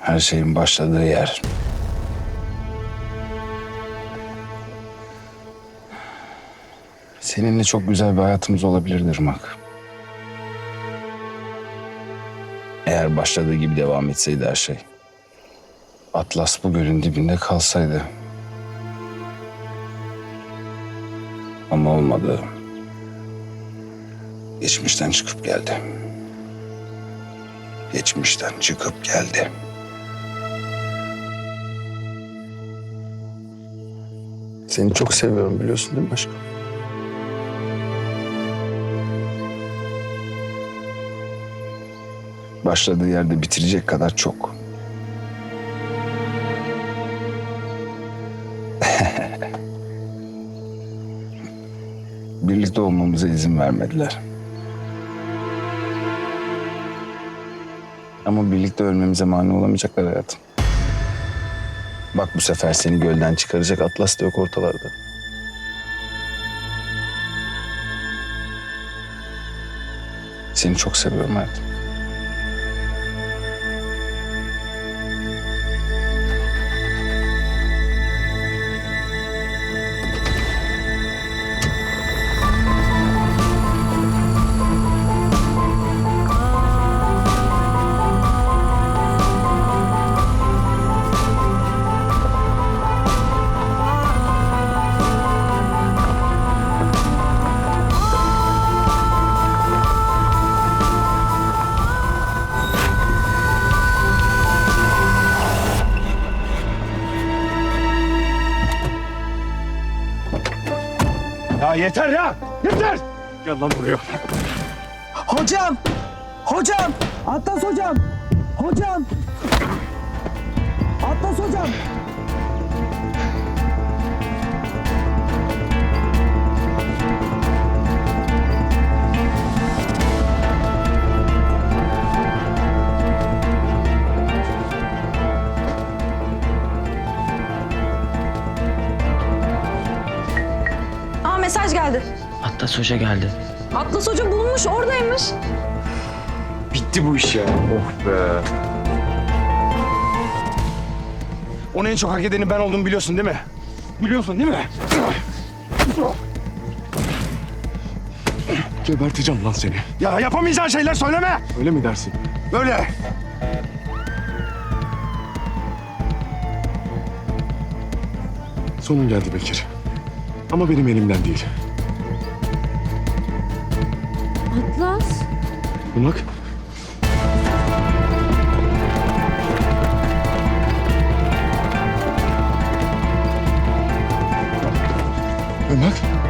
Her şeyin başladığı yer. Seninle çok güzel bir hayatımız olabilirdi Irmak. Eğer başladığı gibi devam etseydi her şey. Atlas bu gölün dibinde kalsaydı. Ama olmadı. Geçmişten çıkıp geldi. Geçmişten çıkıp geldi. Seni çok seviyorum biliyorsun değil mi aşkım? Başladığı yerde bitirecek kadar çok. Birlikte olmamıza izin vermediler. Ama birlikte ölmemize mani olamayacaklar hayatım. Bak bu sefer seni gölden çıkaracak Atlas da yok ortalarda. Seni çok seviyorum hayatım. Yeter ya! Yeter! Gel lan buraya. Hocam! Hocam! Atlas hocam! Hocam! Atlas hocam! Mesaj geldi. Atlas Hoca geldi. Atlas Hoca bulunmuş oradaymış. Bitti bu iş ya. Oh be. Onun en çok hak edeni ben olduğumu biliyorsun değil mi? Biliyorsun değil mi? Geberteceğim lan seni. Ya yapamayacağın şeyler söyleme. Öyle mi dersin? Böyle. Sonun geldi Bekir. Ama benim elimden değil. Atlas? Irmak. Irmak.